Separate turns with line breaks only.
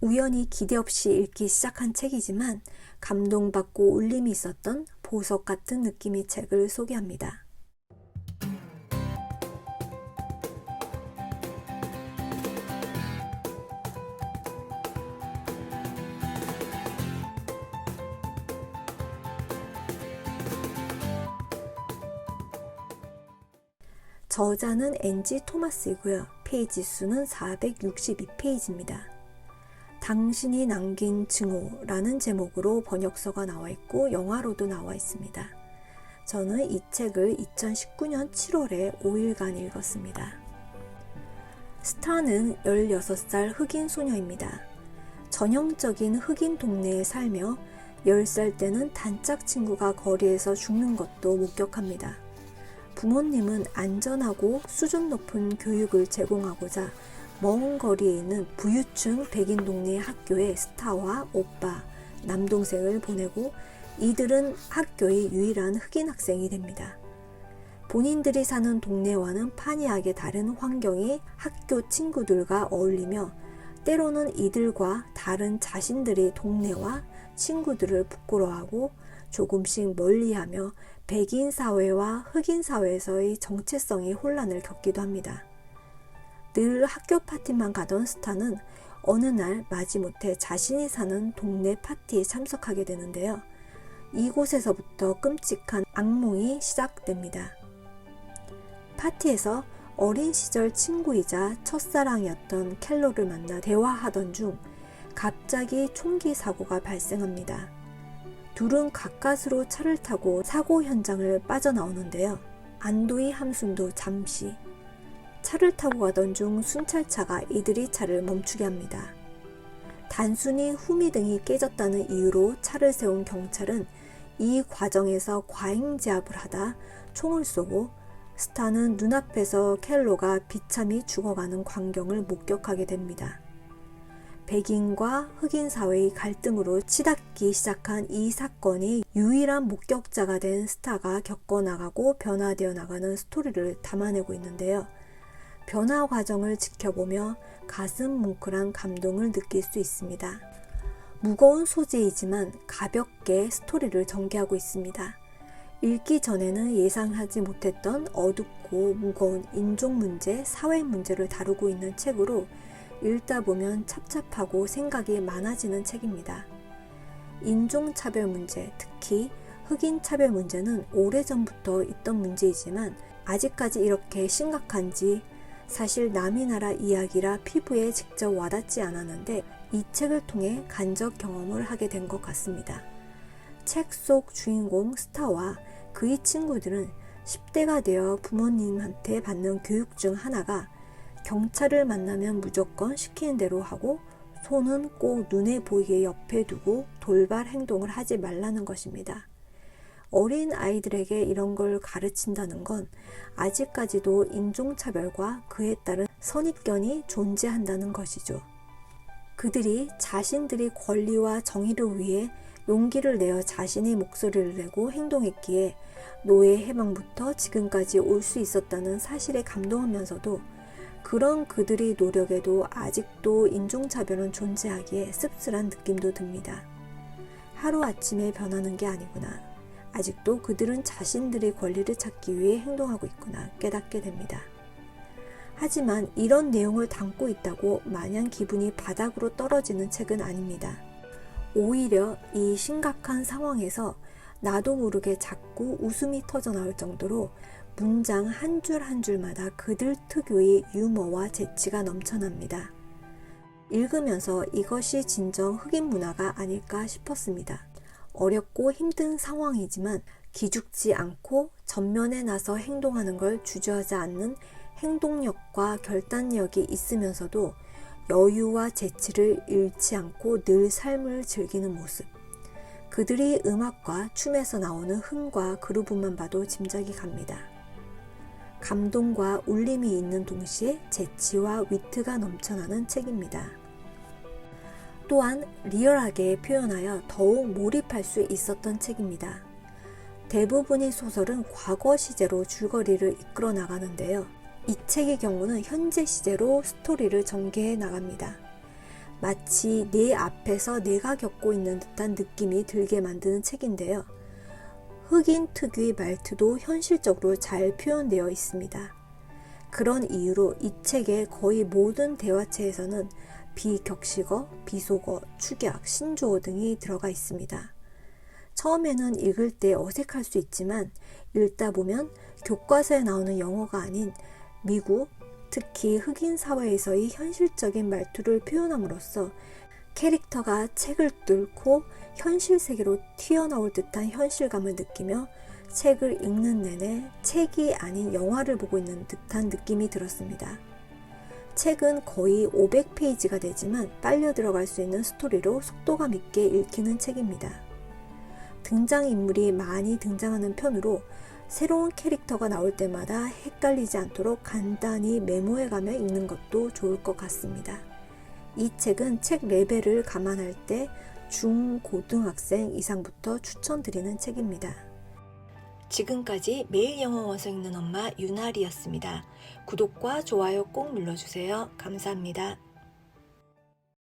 우연히 기대 없이 읽기 시작한 책이지만 감동받고 울림이 있었던 보석 같은 느낌의 책을 소개합니다. 저자는 엔지 토마스이고요. 페이지 수는 462페이지입니다. 당신이 남긴 증오라는 제목으로 번역서가 나와 있고 영화로도 나와 있습니다. 저는 이 책을 2019년 7월에 5일간 읽었습니다. 스타는 16살 흑인 소녀입니다. 전형적인 흑인 동네에 살며 10살 때는 단짝 친구가 거리에서 죽는 것도 목격합니다. 부모님은 안전하고 수준 높은 교육을 제공하고자 먼 거리에 있는 부유층 백인 동네 학교에 스타와 오빠, 남동생을 보내고 이들은 학교의 유일한 흑인 학생이 됩니다. 본인들이 사는 동네와는 판이하게 다른 환경이 학교 친구들과 어울리며 때로는 이들과 다른 자신들의 동네와 친구들을 부끄러워하고 조금씩 멀리하며 백인 사회와 흑인 사회에서의 정체성의 혼란을 겪기도 합니다. 늘 학교 파티만 가던 스타는 어느 날 마지못해 자신이 사는 동네 파티에 참석하게 되는데요. 이곳에서부터 끔찍한 악몽이 시작됩니다. 파티에서 어린 시절 친구이자 첫사랑이었던 켈로를 만나 대화하던 중 갑자기 총기 사고가 발생합니다. 둘은 가까스로 차를 타고 사고 현장을 빠져나오는데요. 안도의 함순도 잠시 차를 타고 가던 중 순찰차가 이들이 차를 멈추게 합니다. 단순히 후미등이 깨졌다는 이유로 차를 세운 경찰은 이 과정에서 과잉 제압을 하다 총을 쏘고 스타는 눈앞에서 켈로가 비참히 죽어가는 광경을 목격하게 됩니다. 백인과 흑인 사회의 갈등으로 치닫기 시작한 이 사건이 유일한 목격자가 된 스타가 겪어나가고 변화되어 나가는 스토리를 담아내고 있는데요. 변화 과정을 지켜보며 가슴 뭉클한 감동을 느낄 수 있습니다. 무거운 소재이지만 가볍게 스토리를 전개하고 있습니다. 읽기 전에는 예상하지 못했던 어둡고 무거운 인종 문제, 사회 문제를 다루고 있는 책으로 읽다 보면 찹찹하고 생각이 많아지는 책입니다. 인종차별 문제, 특히 흑인 차별 문제는 오래전부터 있던 문제이지만 아직까지 이렇게 심각한지 사실 남이 나라 이야기라 피부에 직접 와닿지 않았는데 이 책을 통해 간접 경험을 하게 된 것 같습니다. 책 속 주인공 스타와 그의 친구들은 10대가 되어 부모님한테 받는 교육 중 하나가 경찰을 만나면 무조건 시키는 대로 하고 손은 꼭 눈에 보이게 옆에 두고 돌발 행동을 하지 말라는 것입니다. 어린 아이들에게 이런 걸 가르친다는 건 아직까지도 인종차별과 그에 따른 선입견이 존재한다는 것이죠. 그들이 자신들의 권리와 정의를 위해 용기를 내어 자신의 목소리를 내고 행동했기에 노예 해방부터 지금까지 올 수 있었다는 사실에 감동하면서도 그런 그들의 노력에도 아직도 인종차별은 존재하기에 씁쓸한 느낌도 듭니다. 하루아침에 변하는 게 아니구나. 아직도 그들은 자신들의 권리를 찾기 위해 행동하고 있구나 깨닫게 됩니다. 하지만 이런 내용을 담고 있다고 마냥 기분이 바닥으로 떨어지는 책은 아닙니다. 오히려 이 심각한 상황에서 나도 모르게 자꾸 웃음이 터져 나올 정도로 문장 한 줄 한 줄마다 그들 특유의 유머와 재치가 넘쳐납니다. 읽으면서 이것이 진정 흑인 문화가 아닐까 싶었습니다. 어렵고 힘든 상황이지만 기죽지 않고 전면에 나서 행동하는 걸 주저하지 않는 행동력과 결단력이 있으면서도 여유와 재치를 잃지 않고 늘 삶을 즐기는 모습. 그들이 음악과 춤에서 나오는 흥과 그루브만 봐도 짐작이 갑니다. 감동과 울림이 있는 동시에 재치와 위트가 넘쳐나는 책입니다. 또한 리얼하게 표현하여 더욱 몰입할 수 있었던 책입니다. 대부분의 소설은 과거 시제로 줄거리를 이끌어 나가는데요. 이 책의 경우는 현재 시제로 스토리를 전개해 나갑니다. 마치 내 앞에서 내가 겪고 있는 듯한 느낌이 들게 만드는 책인데요. 흑인 특유의 말투도 현실적으로 잘 표현되어 있습니다. 그런 이유로 이 책의 거의 모든 대화체에서는 비격식어, 비속어, 축약, 신조어 등이 들어가 있습니다. 처음에는 읽을 때 어색할 수 있지만 읽다 보면 교과서에 나오는 영어가 아닌 미국, 특히 흑인 사회에서의 현실적인 말투를 표현함으로써 캐릭터가 책을 뚫고 현실 세계로 튀어나올 듯한 현실감을 느끼며 책을 읽는 내내 책이 아닌 영화를 보고 있는 듯한 느낌이 들었습니다. 책은 거의 500페이지가 되지만 빨려 들어갈 수 있는 스토리로 속도감 있게 읽히는 책입니다. 등장인물이 많이 등장하는 편으로 새로운 캐릭터가 나올 때마다 헷갈리지 않도록 간단히 메모해가며 읽는 것도 좋을 것 같습니다. 이 책은 책 레벨을 감안할 때 중 고등학생 이상부터 추천드리는 책입니다. 지금까지 매일 영어 원서 읽는 엄마 윤아리였습니다. 구독과 좋아요 꼭 눌러주세요. 감사합니다.